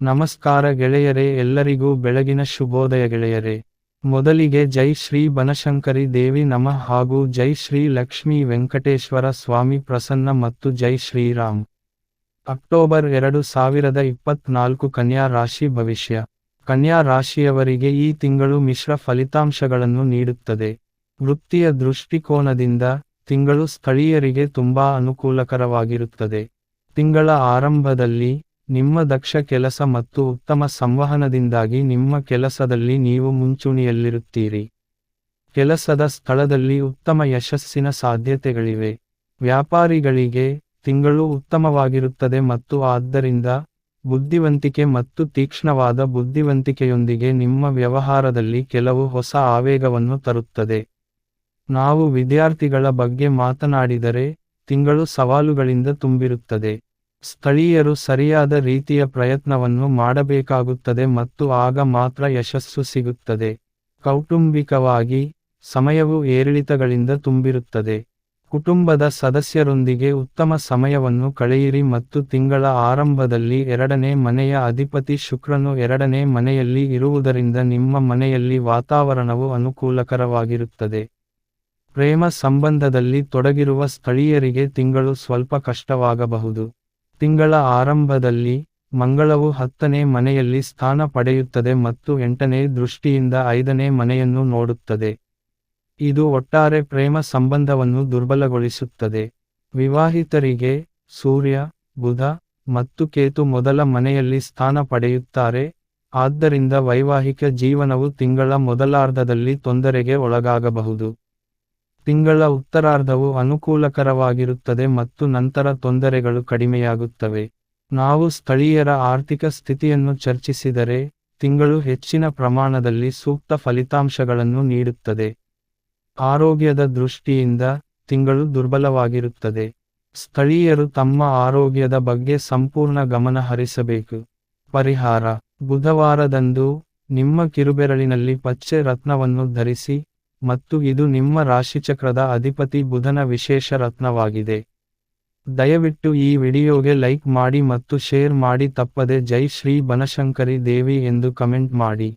ನಮಸ್ಕಾರ ಗೆಳೆಯರೇ, ಎಲ್ಲರಿಗೂ ಬೆಳಗಿನ ಶುಭೋದಯ ಗೆಳೆಯರೇ. ಮೊದಲಿಗೆ ಜೈ ಶ್ರೀ ಬನಶಂಕರಿ ದೇವಿ ನಮಃ ಹಾಗೂ ಜೈ ಶ್ರೀ ಲಕ್ಷ್ಮೀ ವೆಂಕಟೇಶ್ವರ ಸ್ವಾಮಿ ಪ್ರಸನ್ನ ಮತ್ತು ಜೈ ಶ್ರೀರಾಮ್ ಅಕ್ಟೋಬರ್ ಎರಡು ಸಾವಿರದ ಇಪ್ಪತ್ನಾಲ್ಕು ಕನ್ಯಾ ರಾಶಿ ಭವಿಷ್ಯ. ಕನ್ಯಾ ರಾಶಿಯವರಿಗೆ ಈ ತಿಂಗಳು ಮಿಶ್ರ ಫಲಿತಾಂಶಗಳನ್ನು ನೀಡುತ್ತದೆ. ವೃತ್ತಿಯ ದೃಷ್ಟಿಕೋನದಿಂದ ತಿಂಗಳು ಸ್ಥಳೀಯರಿಗೆ ತುಂಬಾ ಅನುಕೂಲಕರವಾಗಿರುತ್ತದೆ. ತಿಂಗಳ ಆರಂಭದಲ್ಲಿ ನಿಮ್ಮ ದಕ್ಷ ಕೆಲಸ ಮತ್ತು ಉತ್ತಮ ಸಂವಹನದಿಂದಾಗಿ ನಿಮ್ಮ ಕೆಲಸದಲ್ಲಿ ನೀವು ಮುಂಚೂಣಿಯಲ್ಲಿರುತ್ತೀರಿ. ಕೆಲಸದ ಸ್ಥಳದಲ್ಲಿ ಉತ್ತಮ ಯಶಸ್ಸಿನ ಸಾಧ್ಯತೆಗಳಿವೆ. ವ್ಯಾಪಾರಿಗಳಿಗೆ ತಿಂಗಳು ಉತ್ತಮವಾಗಿರುತ್ತದೆ ಮತ್ತು ಆದ್ದರಿಂದ ಬುದ್ಧಿವಂತಿಕೆ ಮತ್ತು ತೀಕ್ಷ್ಣವಾದ ಬುದ್ಧಿವಂತಿಕೆಯೊಂದಿಗೆ ನಿಮ್ಮ ವ್ಯವಹಾರದಲ್ಲಿ ಕೆಲವು ಹೊಸ ಆವೇಗವನ್ನು ತರುತ್ತದೆ. ನಾವು ವಿದ್ಯಾರ್ಥಿಗಳ ಬಗ್ಗೆ ಮಾತನಾಡಿದರೆ ತಿಂಗಳು ಸವಾಲುಗಳಿಂದ ತುಂಬಿರುತ್ತದೆ. ಸ್ಥಳೀಯರು ಸರಿಯಾದ ರೀತಿಯ ಪ್ರಯತ್ನವನ್ನು ಮಾಡಬೇಕಾಗುತ್ತದೆ ಮತ್ತು ಆಗ ಮಾತ್ರ ಯಶಸ್ಸು ಸಿಗುತ್ತದೆ. ಕೌಟುಂಬಿಕವಾಗಿ ಸಮಯವು ಏರಿಳಿತಗಳಿಂದ ತುಂಬಿರುತ್ತದೆ. ಕುಟುಂಬದ ಸದಸ್ಯರೊಂದಿಗೆ ಉತ್ತಮ ಸಮಯವನ್ನು ಕಳೆಯಿರಿ ಮತ್ತು ತಿಂಗಳ ಆರಂಭದಲ್ಲಿ ಎರಡನೇ ಮನೆಯ ಅಧಿಪತಿ ಶುಕ್ರನು ಎರಡನೇ ಮನೆಯಲ್ಲಿ ಇರುವುದರಿಂದ ನಿಮ್ಮ ಮನೆಯಲ್ಲಿ ವಾತಾವರಣವು ಅನುಕೂಲಕರವಾಗಿರುತ್ತದೆ. ಪ್ರೇಮ ಸಂಬಂಧದಲ್ಲಿ ತೊಡಗಿರುವ ಸ್ಥಳೀಯರಿಗೆ ತಿಂಗಳು ಸ್ವಲ್ಪ ಕಷ್ಟವಾಗಬಹುದು. ತಿಂಗಳ ಆರಂಭದಲ್ಲಿ ಮಂಗಳವು ಹತ್ತನೇ ಮನೆಯಲ್ಲಿ ಸ್ಥಾನ ಪಡೆಯುತ್ತದೆ ಮತ್ತು ಎಂಟನೇ ದೃಷ್ಟಿಯಿಂದ ಐದನೇ ಮನೆಯನ್ನು ನೋಡುತ್ತದೆ. ಇದು ಒಟ್ಟಾರೆ ಪ್ರೇಮ ಸಂಬಂಧವನ್ನು ದುರ್ಬಲಗೊಳಿಸುತ್ತದೆ. ವಿವಾಹಿತರಿಗೆ ಸೂರ್ಯ, ಬುಧ ಮತ್ತು ಕೇತು ಮೊದಲ ಮನೆಯಲ್ಲಿ ಸ್ಥಾನ ಪಡೆಯುತ್ತಾರೆ. ಆದ್ದರಿಂದ ವೈವಾಹಿಕ ಜೀವನವು ತಿಂಗಳ ಮೊದಲಾರ್ಧದಲ್ಲಿ ತೊಂದರೆಗೆ ಒಳಗಾಗಬಹುದು. ತಿಂಗಳ ಉತ್ತರಾರ್ಧವು ಅನುಕೂಲಕರವಾಗಿರುತ್ತದೆ ಮತ್ತು ನಂತರ ತೊಂದರೆಗಳು ಕಡಿಮೆಯಾಗುತ್ತವೆ. ನಾವು ಸ್ಥಳೀಯರ ಆರ್ಥಿಕ ಸ್ಥಿತಿಯನ್ನು ಚರ್ಚಿಸಿದರೆ, ತಿಂಗಳು ಹೆಚ್ಚಿನ ಪ್ರಮಾಣದಲ್ಲಿ ಸೂಕ್ತ ಫಲಿತಾಂಶಗಳನ್ನು ನೀಡುತ್ತದೆ. ಆರೋಗ್ಯದ ದೃಷ್ಟಿಯಿಂದ ತಿಂಗಳು ದುರ್ಬಲವಾಗಿರುತ್ತದೆ. ಸ್ಥಳೀಯರು ತಮ್ಮ ಆರೋಗ್ಯದ ಬಗ್ಗೆ ಸಂಪೂರ್ಣ ಗಮನ ಹರಿಸಬೇಕು. ಪರಿಹಾರ. ಬುಧವಾರದಂದು ನಿಮ್ಮ ಕಿರುಬೆರಳಿನಲ್ಲಿ ಪಚ್ಚೆ ರತ್ನವನ್ನು ಧರಿಸಿ ಮತ್ತು ಇದು ನಿಮ್ಮ ರಾಶಿಚಕ್ರದ ಅಧಿಪತಿ ಬುಧನ ವಿಶೇಷ ರತ್ನವಾಗಿದೆ. ದಯವಿಟ್ಟು ಈ ವಿಡಿಯೋಗೆ ಲೈಕ್ ಮಾಡಿ ಮತ್ತು ಶೇರ್ ಮಾಡಿ ತಪ್ಪದೆ ಜೈ ಶ್ರೀ ಬನಶಂಕರಿ ದೇವಿ ಎಂದು ಕಮೆಂಟ್ ಮಾಡಿ.